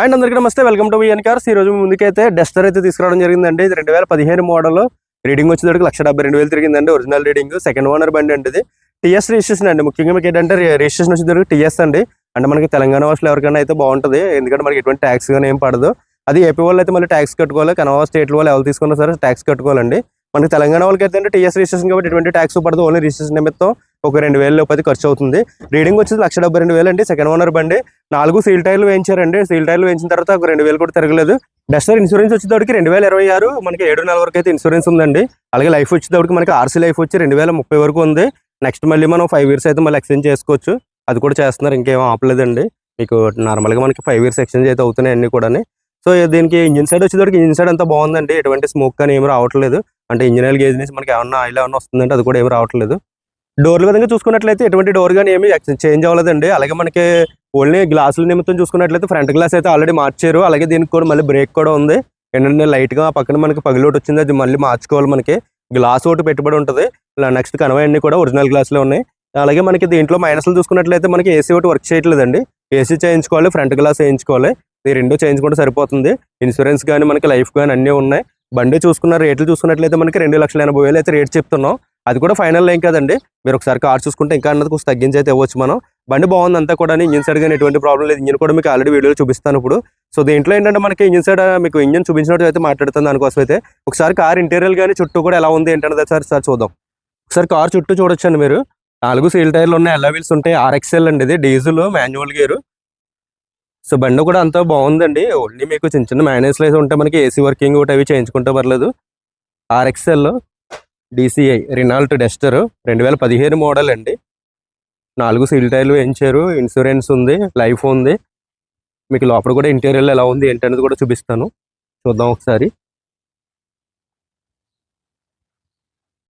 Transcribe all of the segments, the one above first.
And అందరికీ నమస్తే. Welcome to VN cars ఈ రోజు ముందుకైతే డస్టర్ అయితే తీసుకురావడం జరిగిందండి. ఇది రెండు వేల పదిహేను మోడల్ రీడింగ్ వచ్చేటప్పుడు లక్ష డెబ్బై రెండు వేలు తిరిగిందండి. ఒరిజినల్ రీడింగ్ సెకండ్ ఓనర్ బండి అండి ఇది. టీఎస్ రిజిస్ట్రేషన్ అండి. ముఖ్యంగా మీకు ఏంటంటే రిజిస్ట్రేషన్ వచ్చేసరికి టీఎస్ అండి. అంటే మనకి తెలంగాణ వాసులు ఎవరికైనా అయితే బాగుంటుంది. ఎందుకంటే మనకి ఎటువంటి ట్యాక్స్ కానీ ఏం పడదు. అది ఏపీ వాళ్ళు అయితే మళ్ళీ ట్యాక్స్ కట్టుకోవాలి. కనవా స్టేట్ వాళ్ళు ఎవరు తీసుకున్నా సరే ట్యాక్స్ కట్టుకోవాలండి. మనకి తెలంగాణ వాళ్ళకి అయితే టీఎస్ రిజిస్ట్రేషన్ కాబట్టి ఎటువంటి ట్యాక్స్ పడదు. ఓన్లీ రిజిస్ట్రేషన్ నిమిత్తం ఒక రెండు వేల లోపు ఖర్చు అవుతుంది. రీడింగ్ వచ్చేసి లక్ష డెబ్బై రెండు వేలు అండి. సెకండ్ ఓనర్ బండి. నాలుగు సీల్ టైర్లు వేయించారండి. సీల్ టైర్లు వేయించిన తర్వాత ఒక రెండు వేలు కూడా తిరగలేదు. డస్టర్ ఇన్సూరెన్స్ వచ్చేటప్పటికి రెండు వేల ఇరవై ఆరు మనకి ఏడు నెలల వరకు అయితే ఇన్సూరెన్స్ ఉందండి. అలాగే లైఫ్ వచ్చేటప్పటికి మనకి ఆర్సీ లైఫ్ వచ్చి రెండు వేల ముప్పై వరకు ఉంది. నెక్స్ట్ మళ్ళీ మనం ఫైవ్ ఇయర్స్ అయితే మళ్ళీ ఎక్స్చేంజ్ చేసుకోవచ్చు. అది కూడా చేస్తున్నారు. ఇంకేం ఆపలేదండి. మీకు నార్మల్గా మనకి ఫైవ్ ఇయర్స్ ఎక్స్చేంజ్ అయితే అవుతున్నాయి అన్ని కూడా సో దీనికి ఇంజిన్ సైడ్ వచ్చేటప్పటికి ఇంజిన్ సైడ్ అంతా బాగుందండి. ఎటువంటి స్మోక్ కానీ ఏమి రావట్లేదు. అంటే ఇంజిన్ ఆయిల్ గేజ్ నుంచి మనకి ఏమన్నా ఆయిల్ ఏమన్నా వస్తుందంటే అది కూడా ఏమి రావట్లేదు. డోర్ల విధంగా చూసుకున్నట్లయితే ఎటువంటి డోర్ కానీ ఏమి చేంజ్ అవ్వలేదండి. అలాగే మనకి ఓన్లీ గ్లాసుల నిమిత్తం చూసుకున్నట్లయితే ఫ్రంట్ గ్లాస్ అయితే ఆల్రెడీ మార్చారు. అలాగే దీనికి కూడా మళ్ళీ బ్రేక్ కూడా ఉంది. ఏంటంటే లైట్గా పక్కన మనకి పగిలోటి వచ్చింది. అది మళ్ళీ మార్చుకోవాలి మనకి. గ్లాస్ ఒకటి పెట్టుబడి ఉంటుంది. నెక్స్ట్ కనవ అన్ని కూడా ఒరిజినల్ గ్లాసులే ఉన్నాయి. అలాగే మనకి దీంట్లో మైనస్లు చూసుకున్నట్లయితే మనకి ఏసీ ఒకటి వర్క్ చేయట్లేదండి. ఏసీ చేయించుకోవాలి ఫ్రంట్ గ్లాస్ వేయించుకోవాలి. ఈ రెండు చేయించుకుంటే సరిపోతుంది. ఇన్సూరెన్స్ కానీ మనకి లైఫ్ కానీ అన్నీ ఉన్నాయి. బండి చూసుకున్న రేట్లు చూసుకున్నట్లయితే మనకి రెండు లక్షల ఎనభై వేలు అయితే రేట్ చెప్తున్నాం. అది కూడా ఫైనల్ ఏం కదండి. మీరు ఒకసారి కార్ చూసుకుంటే ఇంకా అన్నది కొంచెం తగ్గించి అయితే ఇవ్వచ్చు మనం. బండి బాగుంది అంతా కూడా ఇంజిన్ సైడ్ కానీ ఎటువంటి ప్రాబ్లం లేదు. ఇంజిన్ కూడా మీకు ఆల్రెడీ వీడియోలో చూపిస్తాను ఇప్పుడు. సో దీంట్లో ఏంటంటే మనకి ఇంజిన్ సైడ్ మీకు ఇంజిన్ చూపించినట్టు అయితే మాట్లాడుతాను దానికోసం అయితే ఒకసారి కార్ ఇంటీరియర్ కానీ చుట్టూ కూడా ఎలా ఉంది ఏంటన్నది సార్ సార్ చూద్దాం. ఒకసారి కార్ చుట్టూ చూడొచ్చండి మీరు. నాలుగు సీల్ టైర్లు ఉన్నాయి. ఎల్లా వీల్స్ ఉంటాయి. ఆర్ఎక్స్ఎల్ అండి ఇది. Diesel manual gear. సో బండి కూడా అంతా బాగుందండి. ఓన్లీ మీకు చిన్న చిన్న మ్యానేజ్ అయితే ఉంటే మనకి ఏసీ వర్కింగ్ ఒకటి అవి చేయించుకుంటే పర్లేదు. ఆర్ఎక్స్ఎల్ డిసిఐ రినాల్ట్ డెస్టర్ రెండు వేల పదిహేను మోడల్ అండి. నాలుగు సీల్ టైర్లు వేయించారు ఇన్సూరెన్స్ ఉంది లైఫ్ ఉంది. మీకు లోపల కూడా ఇంటీరియర్ ఎలా ఉంది ఏంటనేది కూడా చూపిస్తాను. చూద్దాం ఒకసారి.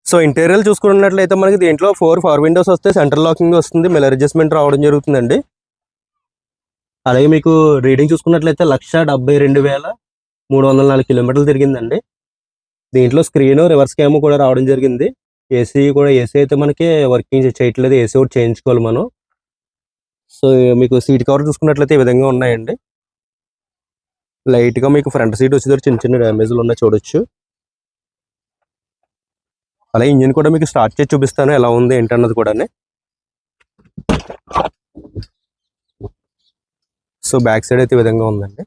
సో ఇంటీరియర్ చూసుకున్నట్లయితే మనకి దీంట్లో ఫోర్ ఫోర్ విండోస్ వస్తే సెంట్రల్ లాకింగ్ వస్తుంది మిల్లర్ అడ్జస్ట్మెంట్ రావడం జరుగుతుందండి. అలాగే మీకు రీడింగ్ చూసుకున్నట్లయితే లక్ష డెబ్బై రెండు వేల మూడు వందల నాలుగు కిలోమీటర్లు తిరిగిందండి. దీంట్లో స్క్రీన్ రివర్స్ క్యామ్ కూడా రావడం జరిగింది. ఏసీ కూడా ఏసీ అయితే మనకి వర్కింగ్ చేయట్లేదు. ఏసీ కూడా చేయించుకోవాలి మనం. సో మీకు సీట్ కవర్ చూసుకున్నట్లయితే ఈ విధంగా ఉన్నాయండి. లైట్గా మీకు ఫ్రంట్ సీట్ వచ్చేసరికి చిన్న చిన్న డ్యామేజ్లు ఉన్నాయి చూడొచ్చు. అలాగే ఇంజిన్ కూడా మీకు స్టార్ట్ చేసి చూపిస్తాను. ఎలా ఉంది ఏంటన్నది కూడా సో బ్యాక్ సైడ్ అయితే ఈ విధంగా ఉందండి.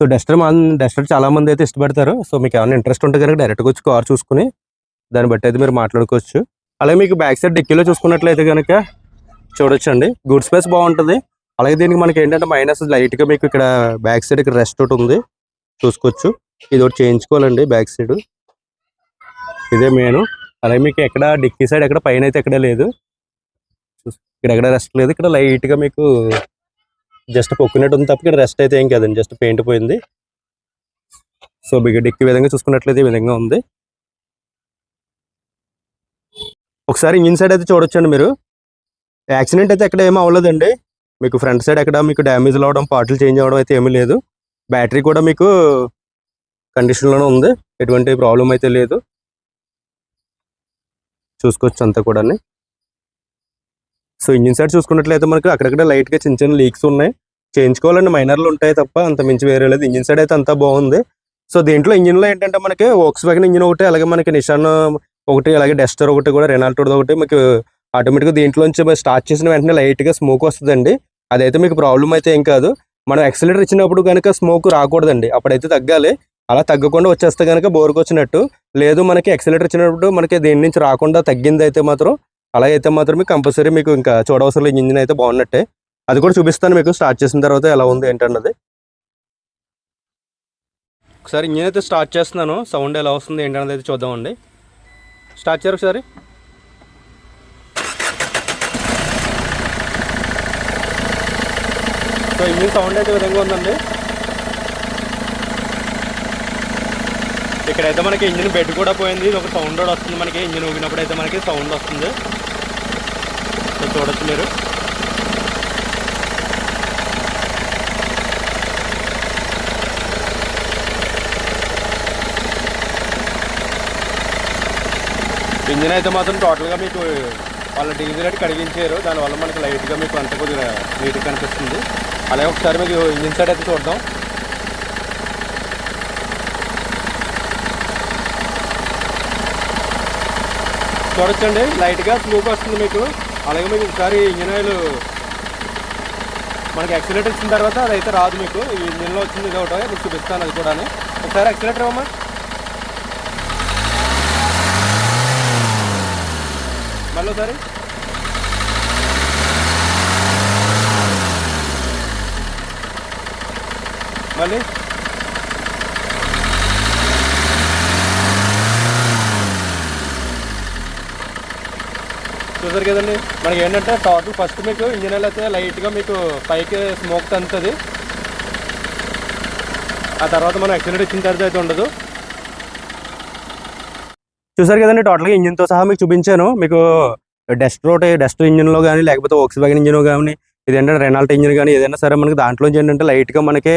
సో డస్టర్ మా డస్టర్ చాలా మంది అయితే ఇష్టపడతారు. సో మీకు ఏమైనా ఇంట్రెస్ట్ ఉంటే కనుక డైరెక్ట్గా వచ్చి కార్ చూసుకుని దాన్ని బట్టి అయితే మీరు మాట్లాడుకోవచ్చు. అలాగే మీకు బ్యాక్ సైడ్ డిక్కీలో చూసుకున్నట్లయితే కనుక చూడొచ్చండి. గుడ్ స్పేస్ బాగుంటుంది. అలాగే దీనికి మనకి ఏంటంటే మైనస్ లైట్గా మీకు ఇక్కడ బ్యాక్ సైడ్ ఇక్కడ రెస్ట్ ఒకటి ఉంది. చూసుకోవచ్చు. ఇది ఒకటి చేయించుకోవాలండి బ్యాక్ సైడ్. ఇదే మెయిన్. అలాగే మీకు ఎక్కడ డిక్కీ సైడ్ ఎక్కడ పైన అయితే ఎక్కడ లేదు. ఇక్కడ ఎక్కడ రెస్ట్ లేదు. ఇక్కడ లైట్గా మీకు జస్ట్ పొక్కినట్టు ఉంది తప్ప ఇక్కడ రెస్ట్ అయితే ఏం కదండి జస్ట్ పెయింట్ పోయింది. సో బిగ్ డిక్కి విధంగా చూసుకున్నట్లయితే ఈ విధంగా ఉంది. ఒకసారి ఇంజిన్ సైడ్ అయితే చూడొచ్చండి మీరు. యాక్సిడెంట్ అయితే ఎక్కడ ఏమీ అవ్వలేదండి. మీకు ఫ్రంట్ సైడ్ ఎక్కడ మీకు డ్యామేజ్ అవ్వడం పార్ట్లు చేంజ్ అవ్వడం అయితే ఏమీ లేదు. బ్యాటరీ కూడా మీకు కండిషన్లోనే ఉంది. ఎటువంటి ప్రాబ్లం అయితే లేదు. చూసుకోవచ్చు అంతా కూడా సో ఇంజిన్ సైడ్ చూసుకున్నట్లయితే మనకి అక్కడక్కడ లైట్గా చిన్న చిన్న లీక్స్ ఉన్నాయి. చేయించుకోవాలండి మైనర్లు ఉంటాయి తప్ప అంత మించి వేరే లేదు. ఇంజిన్ సైడ్ అయితే అంతా బాగుంది. సో దీంట్లో ఇంజిన్లో ఏంటంటే మనకి ఓక్స్ వ్యాగన్ ఇంజిన్ ఒకటి అలాగే మనకి నిషాన్ ఒకటి అలాగే డస్టర్ ఒకటి కూడా రెనాల్టో ఒకటి మీకు ఆటోమేటిక్గా దీంట్లోంచి స్టార్ట్ చేసిన వెంటనే లైట్గా స్మోక్ వస్తుందండి. అదైతే మీకు ప్రాబ్లం అయితే ఏం కాదు. మనం ఎక్సలేటర్ ఇచ్చినప్పుడు కనుక స్మోక్ రాకూడదండి. అప్పుడైతే తగ్గాలి. అలా తగ్గకుండా వచ్చేస్తే కనుక బోర్కి వచ్చినట్టు లేదు మనకి ఎక్సలేటర్ ఇచ్చినప్పుడు మనకి దేని నుంచి రాకుండా తగ్గింది అయితే మాత్రం అలా అయితే మాత్రమే కంపల్సరీ మీకు ఇంకా చూడవసరం లేని ఇంజిన్ అయితే బాగున్నట్టే. అది కూడా చూపిస్తాను మీకు. స్టార్ట్ చేసిన తర్వాత ఎలా ఉంది ఏంటన్నది. ఒకసారి ఇంజిన్ అయితే స్టార్ట్ చేస్తున్నాను. సౌండ్ ఎలా వస్తుంది ఏంటన్నది అయితే చూద్దామండి. స్టార్ట్ చేయరు ఒకసారి. సో ఇంజిన్ సౌండ్ అయితే విధంగా ఉందండి. ఇక్కడైతే మనకి ఇంజిన్ బెడ్ కూడా పోయింది. ఇది ఒక సౌండ్ కూడా వస్తుంది మనకి. ఇంజిన్ ఊగినప్పుడు అయితే మనకి సౌండ్ వస్తుంది. చూడొచ్చు మీరు. ఇంజిన్ అయితే మాత్రం టోటల్గా మీకు వాళ్ళ డీజిల్ అయితే కడిగించారు. దానివల్ల మనకి లైట్గా మీకు అంత కొద్దిగా నీట్గా కనిపిస్తుంది. అలాగే ఒకసారి మీకు ఇంజిన్ సైడ్ అయితే చూద్దాం. చూడొచ్చండి. లైట్గా స్మూక్ వస్తుంది మీకు. అలాగే మీకు ఒకసారి ఇంజిన్ ఆయిల్ మనకి ఎక్సిలేటర్ ఇచ్చిన తర్వాత అదైతే రాదు మీకు. ఈ ఇంజిన్లో వచ్చింది ఇది ఒకటి మీకు చూపిస్తాను అది కూడా ఒకసారి ఎక్సిలేటర్ అమ్మా మళ్ళీ ఒకసారి మళ్ళీ. చూసారు కదండి? మనకి ఏంటంటే టోటల్ ఫస్ట్ మీకు ఇంజిన్ ఆయిల్ అయితే లైట్గా మీకు పైకి స్మోక్ తంతుంది ఆ తర్వాత మనం యాక్సిడెంట్ ఇచ్చిన తర్వాత అయితే ఉండదు. చూసారు కదండి టోటల్గా ఇంజిన్తో సహా మీకు చూపించాను. మీకు డస్ట్ రోడ్ డస్ట్ ఇంజిన్లో కానీ లేకపోతే ఓక్స్ వ్యాగన్ ఇంజిన్ కానీ ఇదేంటంటే రెనాల్ట్ ఇంజిన్ కానీ ఏదైనా సరే మనకి దాంట్లో ఏంటంటే లైట్గా మనకి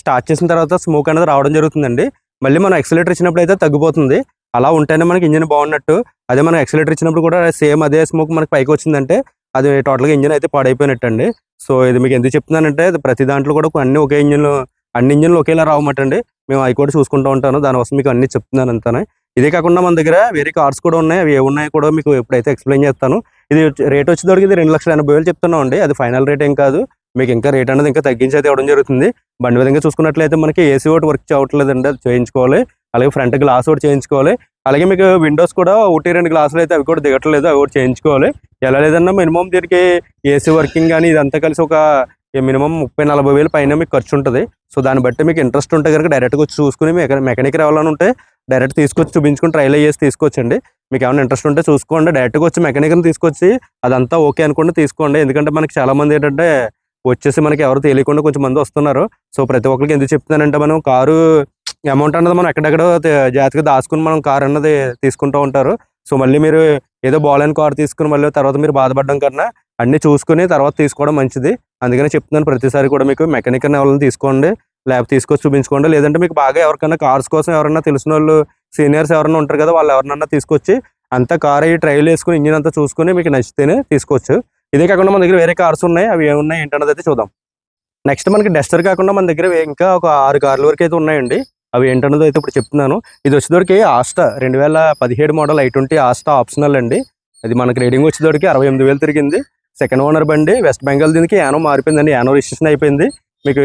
స్టార్ట్ చేసిన తర్వాత స్మోక్ అనేది రావడం జరుగుతుందండి. మళ్ళీ మనం ఎక్సలేటర్ ఇచ్చినప్పుడు అయితే తగ్గిపోతుంది. అలా ఉంటేనే మనకి ఇంజిన్ బాగున్నట్టు. అదే మనం ఎక్సలేటర్ ఇచ్చినప్పుడు కూడా సేమ్ అదే స్మోక్ మనకి పైకి వచ్చిందంటే అది టోటల్గా ఇంజిన్ అయితే పాడైపోయినట్టు అండి సో ఇది మీకు ఎందుకు చెప్తున్నానంటే ప్రతి దాంట్లో కూడా అన్ని ఒకే ఇంజిన్లు అన్ని ఇంజిన్లు ఒకేలా రావమటండి. మేము అవి కూడా చూసుకుంటూ ఉంటాను. దానికోసం మీకు అన్ని చెప్తున్నాను అంతానే. ఇదే కాకుండా మన దగ్గర వేరే కార్స్ కూడా ఉన్నాయి. అవి ఏమున్నాయి కూడా మీకు ఎప్పుడైతే ఎక్స్ప్లెయిన్ చేస్తాను. ఇది రేట్ వచ్చేటోడికి ఇది రెండు లక్షల ఎనభై వేలు చెప్తున్నాం అండి అది ఫైనల్ రేట్ ఏం కాదు. మీకు ఇంకా రేట్ అనేది ఇంకా తగ్గించి అయితే ఇవ్వడం జరుగుతుంది. బండి విధంగా చూసుకున్నట్లయితే మనకి ఏసీ ఒకటి వర్క్ చేయట్లేదండి అది చేయించుకోవాలి. అలాగే ఫ్రంట్ గ్లాస్ కూడా చేయించుకోవాలి. అలాగే మీకు విండోస్ కూడా ఒకటి రెండు గ్లాసులు అయితే అవి కూడా దిగట్లేదు అవి కూడా చేయించుకోవాలి. ఎలా లేదన్నా మినిమం దీనికి ఏసీ వర్కింగ్ కానీ ఇదంతా కలిసి ఒక మినిమం ముప్పై నలభై వేలు పైన మీకు ఖర్చు ఉంటుంది. సో దాన్ని బట్టి మీకు ఇంట్రెస్ట్ ఉంటే కనుక డైరెక్ట్గా వచ్చి చూసుకుని మెకానిక్ రావాలని ఉంటే డైరెక్ట్ తీసుకొచ్చి చూపించుకుని ట్రైల్ అయ్యేసి తీసుకొచ్చండి. మీకు ఏమైనా ఇంట్రెస్ట్ ఉంటే చూసుకోండి. డైరెక్ట్గా వచ్చి మెకానిక్ని తీసుకొచ్చి అదంతా ఓకే అనుకుంటే తీసుకోండి. ఎందుకంటే మనకి చాలామంది ఏంటంటే వచ్చేసి మనకి ఎవరు తెలియకుండా కొంచెం మంది వస్తున్నారు. సో ప్రతి ఒక్కరికి ఎందుకు చెప్తున్నానంటే మనం కారు అమౌంట్ అన్నది మనం ఎక్కడెక్కడ జాగ్రత్తగా దాచుకుని మనం కార్ అన్నది తీసుకుంటూ ఉంటారు. సో మళ్ళీ మీరు ఏదో బాగాలేని కార్ తీసుకుని మళ్ళీ తర్వాత మీరు బాధపడడం కన్నా అన్ని చూసుకుని తర్వాత తీసుకోవడం మంచిది. అందుకనే చెప్తున్నాను ప్రతిసారి కూడా మీకు మెకానిక్ వాళ్ళని తీసుకోండి ల్యాబ్ తీసుకొచ్చి చూపించుకోండి. లేదంటే మీకు బాగా ఎవరికైనా కార్స్ కోసం ఎవరైనా తెలిసిన వాళ్ళు సీనియర్స్ ఎవరైనా ఉంటారు కదా వాళ్ళు ఎవరినన్నా తీసుకొచ్చి అంతా కార్ అయ్యి ట్రైల్ వేసుకుని ఇంజిన్ అంతా చూసుకుని మీకు నచ్చితేనే తీసుకోవచ్చు. ఇదే కాకుండా మన దగ్గర వేరే కార్స్ ఉన్నాయి. అవి ఏమున్నాయి ఏంటన్నది అయితే చూద్దాం. నెక్స్ట్ మనకి డస్టర్ కాకుండా మన దగ్గర ఇంకా ఒక ఆరు కార్ల వరకు అయితే ఉన్నాయండి. అవి ఏంటన్నది అయితే ఇప్పుడు చెప్తున్నాను. ఇది వచ్చేదరికి ఆస్టా రెండు వేల పదిహేడు model I twenty Asta optional అండి. అది మనకి రేడింగ్ వచ్చేదరికి అరవై ఎనిమిది వేలు తిరిగింది. సెకండ్ ఓనర్ బండి వెస్ట్ బెంగాల్ దీనికి యానో మారిపోయిందండి యానో రిజిస్ట్రేషన్ అయిపోయింది. మీకు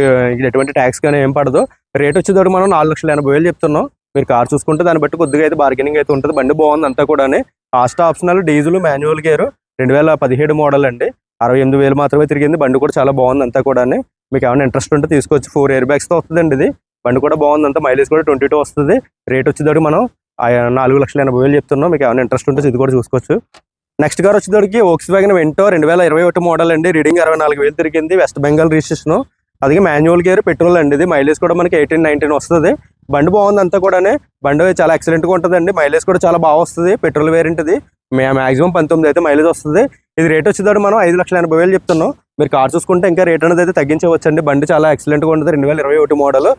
ఎటువంటి ట్యాక్స్ కానీ ఏం పడదు. రేట్ వచ్చేదరికి మనం నాలుగు లక్షల ఎనభై వేలు చెప్తున్నాం. మీరు కార్ చూసుకుంటే దాన్ని బట్టి కొద్దిగా అయితే బార్గెనింగ్ అయితే ఉంటుంది. బండి బాగుంది అంతా కూడా Asta optional diesel manual gear రెండు వేల పదిహేడు మోడల్ అండి. అరవై ఎనిమిది వేలు మాత్రమే తిరిగింది. బండి కూడా చాలా బాగుంది అంతా కూడా మీకు ఏమైనా ఇంట్రెస్ట్ ఉంటే తీసుకొచ్చి ఫోర్ ఇయర్ బ్యాగ్స్తో వస్తుందండి ఇది. బండి కూడా బాగుంది. అంతా మైలేజ్ కూడా ట్వంటీ టూ వస్తుంది. రేట్ వచ్చేదాడు మనం నాలుగు లక్షల ఎనభై వేలు చెప్తున్నాం. మీకు ఏమైనా ఇంట్రెస్ట్ ఉంటే ఇది కూడా చూసుకోవచ్చు. నెక్స్ట్ కార్ వచ్చేదానికి ఓక్స్ వ్యాగన్ వెంటో రెండు వేల ఇరవై ఒకటి మోడల్ అండి. రీడింగ్ అరవై నాలుగు వేలు తిరిగింది. వెస్ట్ బెంగాల్ రిజిస్ట్రేషన్ అదిగే మాన్యువల్ గేర్ పెట్రోల్ అండి ఇది. మైలేజ్ కూడా మనకి ఎయిటీన్ నైన్టీన్ వస్తుంది. బండి బాగుంది అంతా కూడా బండి చాలా ఎక్సలెంట్గా ఉంటుందండి. మైలేజ్ కూడా చాలా బాగా వస్తుంది. పెట్రోల్ వేరియంట్ ఇది. మాక్సిమం పంతొమ్మిది అయితే మైలేజ్ వస్తుంది. ఇది రేట్ వచ్చేదాడు మనం ఐదు లక్షల ఎనభై వేలు చెప్తున్నాం. మీరు కార్ చూసుకుంటే ఇంకా రేట్ అనేది అయితే తగ్గించవచ్చండి. బండి చాలా ఎక్సలెంట్గా ఉంటుంది. రెండు వేల ఇరవై ఒకటి మోడల్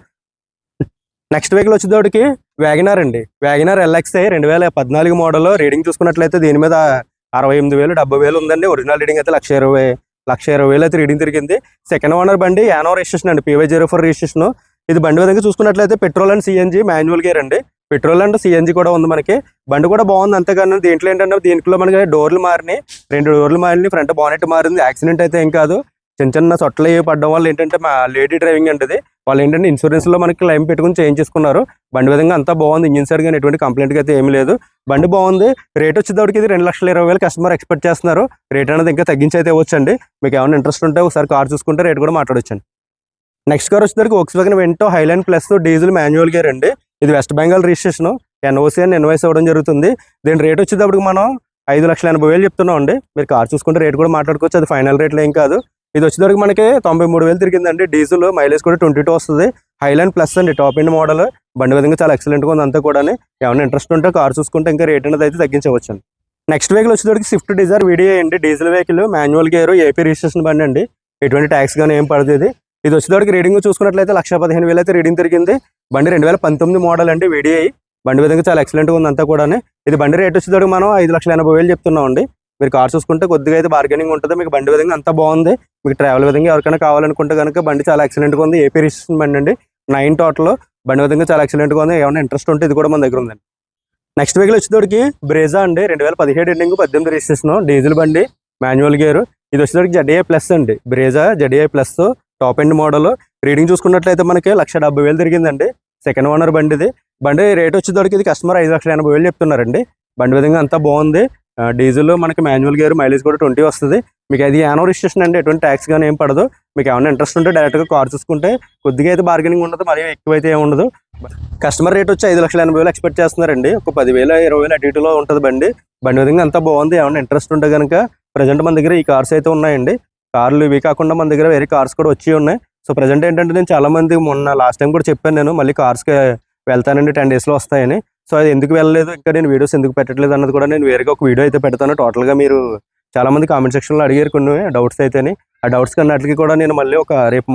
నెక్స్ట్ వెహికల్ వచ్చేటోడికి వ్యాగనార్ అండి. వ్యాగనార్ ఎల్ఎక్స్ఐ రెండు వేల పద్నాలుగు మోడల్ రీడింగ్ చూసుకున్నట్లయితే దీని మీద అరవై ఎనిమిది వేలు డెబ్బై వేలు ఉందండి. ఒరిజినల్ రీడింగ్ అయితే లక్ష ఇరవై లక్ష ఇరవై వేలు అయితే రీడింగ్ తిరిగింది. సెకండ్ ఓనర్ బండి యానో రిజిస్ట్రేషన్ అండి. PY zero four registration. ఇది బండి విధంగా చూసుకున్నట్లయితే petrol and CNG manual gear అండి. పెట్రోల్ అండ్ సిఎన్జి కూడా ఉంది మనకి. బండి కూడా బాగుంది అంతేగాని దీంట్లో ఏంటంటే దీంట్లో మనకి డోర్లు మారినాయి. రెండు డోర్లు మారినాయి. ఫ్రంట్ బానెట్ మారింది. యాక్సిడెంట్ అయితే ఏం కాదు. చిన్న చిన్న సొట్టలు పడడం వల్ల ఏంటంటే మా లేడీ డ్రైవింగ్ అంటది. వాళ్ళు ఏంటంటే ఇన్సూరెన్స్లో మనకి క్లైమ్ పెట్టుకుని చేయించుకున్నారు బండి విధంగా అంతా బాగుంది. ఇంజిన్ సైడ్ కానీ ఎటువంటి కంప్లైంట్ అయితే ఏమీ లేదు. బండి బాగుంది. రేట్ వచ్చేటప్పటికి ఇది రెండు లక్షల ఇరవై వేలు కస్టమర్ ఎక్స్పెక్ట్ చేస్తున్నారు. రేట్ అనేది ఇంకా తగ్గించి అయితే ఇవ్వచ్చండి. మీకు ఏమైనా ఇంట్రెస్ట్ ఉంటే ఒకసారి కార్ చూసుకుంటే రేట్ కూడా మాట్లాడొచ్చండి. నెక్స్ట్ కార్ వచ్చేసరికి ఒక wagon Vento highland plus diesel manual gear అండి. ఇది వెస్ట్ బెంగాల్ రిజిస్ట్రేషన్ ఎన్ఓసి అని ఎన్వైస్ అవ్వడం జరుగుతుంది. దీని రేట్ వచ్చేటప్పటికి మనం ఐదు లక్షల ఎనభై వేలు చెప్తున్నాం అండి మీరు కార్ చూసుకుంటే రేట్ కూడా మాట్లాడుకోవచ్చు. అది ఫైనల్ రేట్లో ఏం కాదు. ఇది వచ్చేసరికి మనకి తొంభై మూడు వేలు తిరిగిందండి. డీజిల్ మైలేజ్ కూడా ట్వంటీ టూ వస్తుంది. హైలాండ్ ప్లస్ అండి టాప్ ఎండ్ మోడల్ బండి విధంగా చాలా ఎక్సలెంట్గా ఉంది అంతా కూడా ఏమైనా ఇంట్రెస్ట్ ఉంటే కార్ చూసుకుంటే ఇంకా రేట్ అనేది అయితే తగ్గించవచ్చు. నెక్స్ట్ వెహికల్ వచ్చేసరికి స్విఫ్ట్ డిజైర్ వీడియో అండి. Diesel vehicle manual gear AP registration బండి అండి. ఎటువంటి ట్యాక్స్ కానీ ఏం పడుతుంది ఇది. ఇది రీడింగ్ చూసుకున్నట్లయితే లక్ష పదిహేను వేలు అయితే రీడింగ్ తిరిగింది. బండి రెండు వేల పంతొమ్మిది మోడల్ అండి వీడిఐ బండి విధంగా చాలా ఎక్సలెంట్గా ఉంది అంతా కూడా ఇది బండి రేట్ వచ్చేటప్పటికి మనం ఐదు లక్షల ఎనభై వేలు చెప్తున్నాం అండి మీరు కార్ చూసుకుంటే కొద్దిగా అయితే బార్గెనింగ్ ఉంటుంది. మీకు బండి విధంగా అంతా బాగుంది. మీకు ట్రావెల్ విధంగా ఎవరికైనా కావాలనుకుంటే కనుక బండి చాలా ఎక్సలెంట్గా ఉంది. ఏపీ రిజిస్ట్రేషన్ బండి అండి. నైన్ టోటల్ బండి విధంగా చాలా ఎక్సలెంట్గా ఉంది. ఏమైనా ఇంట్రెస్ట్ ఉంటే ఇది కూడా మన దగ్గర ఉందండి. నెక్స్ట్ వెహికల్ వచ్చేటోడికి బ్రేజా అండి. రెండు వేల పదిహేడు ఎండింగ్ పద్దెనిమిది రిజిస్ట్రేషన్ డీజిల్ బండి. మాన్యువల్ గేర్ ఇది వచ్చేటోడికి జడిఐ ప్లస్ అండి. Brezza ZDI plus top end model reading చూసుకున్నట్లయితే మనకి లక్ష డెబ్బై వేలు తిరిగిందండి. సెకండ్ ఓనర్ బండి ఇది బండి రేట్ వచ్చేటోడికి ఇది కస్టమర్ ఐదు లక్షల ఎనభై వేలు చెప్తున్నారండి. బండి విధంగా అంతా బాగుంది. డీజిల్ మనకి మాన్యువల్ గేర్ మైలేజ్ కూడా ట్వంటీ వస్తుంది. మీకు అది యానో రిజిస్ట్రేషన్ అండి ఎటువంటి ట్యాక్స్ కానీ ఏం పడదు. మీకు ఏమైనా ఇంట్రెస్ట్ ఉంటే డైరెక్ట్గా కార్ చూసుకుంటే కొద్దిగా అయితే బార్గెనింగ్ ఉండదు మరీ ఎక్కువ అయితే ఏమి ఉండదు. కస్టమర్ రేట్ వచ్చి ఐదు లక్షల ఎనభై వేలు ఎక్స్పెక్ట్ చేస్తున్నారండి. ఒక పదివేల ఇరవై వేలు అటు ఇటులో ఉంటుంది బండి. బండి విధంగా అంతా బాగుంది ఏమైనా ఇంట్రెస్ట్ ఉంటే కనుక ప్రజెంట్ మన దగ్గర ఈ కార్స్ అయితే ఉన్నాయండి. కార్లు ఇవి కాకుండా మన దగ్గర వేరే కార్స్ కూడా వచ్చి ఉన్నాయి. సో ప్రజెంట్ ఏంటంటే నేను చాలా మంది మొన్న లాస్ట్ టైం కూడా చెప్పాను నేను మళ్ళీ కార్స్కి వెళ్తానండి టెన్ డేస్లో వస్తాయని. సో అది ఎందుకు వెళ్ళలేదు? ఇంకా నేను వీడియోస్ ఎందుకు పెట్టట్లేదు అన్నది కూడా నేను వేరేగా ఒక వీడియో అయితే పెడతాను. టోటల్గా మీరు చాలా మంది కామెంట్ సెక్షన్లో అడిగారు కొన్ని డౌట్స్ అయితేనే. ఆ డౌట్స్ కన్నట్లకి కూడా నేను మళ్ళీ ఒక రేపు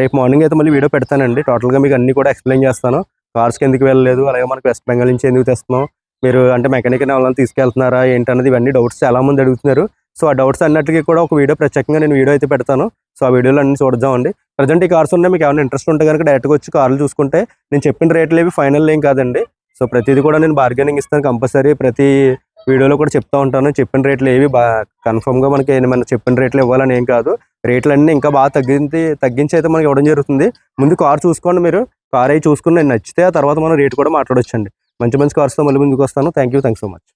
రేపు మార్నింగ్ అయితే మళ్ళీ వీడియో పెడతానండి. టోటల్గా మీకు అన్ని కూడా ఎక్స్ప్లెయిన్ చేస్తాను. కార్స్కి ఎందుకు వెళ్ళలేదు? అలాగే మనకి వెస్ట్ బెంగాల్ నుంచి ఎందుకు తెస్తున్నాం? మీరు అంటే మెకానిక్ వాళ్ళని తీసుకెళ్తున్నారా? ఏంటన్నది ఇవన్నీ డౌట్స్ చాలా మంది అడుగుతున్నారు. సో ఆ డౌట్స్ అన్నట్టుకి కూడా ఒక వీడియో ప్రత్యేకంగా నేను వీడియో అయితే పెడతాను. సో ఆ వీడియోలో అన్ని చూద్దామండి. ప్రజెంట్ ఈ కార్స్ ఉన్నాయి మీకు ఏమైనా ఇంట్రెస్ట్ ఉంటే కనుక డైరెక్ట్గా వచ్చి కార్లు చూసుకుంటే నేను చెప్పిన రేట్లు ఏవి ఫైనల్ ఏం కాదండి. సో ప్రతిదీ కూడా నేను బార్గెనింగ్ ఇస్తాను కంపల్సరీ ప్రతి వీడియోలో కూడా చెప్తా ఉంటాను. చెప్పిన రేట్లు ఏవి బా కన్ఫర్మ్గా మనకి ఏమైనా చెప్పిన రేట్లు ఇవ్వాలని ఏం కాదు. రేట్లు అన్నీ ఇంకా బాగా తగ్గించి తగ్గించి అయితే మనకి ఇవ్వడం జరుగుతుంది. ముందు కార్ చూసుకోండి మీరు. కార్ అయి చూసుకుని నచ్చితే ఆ తర్వాత మనం రేట్ కూడా మాట్లాడొచ్చండి. మంచి మంచి కార్స్తో మళ్ళీ ముందుకు వస్తాను. Thank you thank so much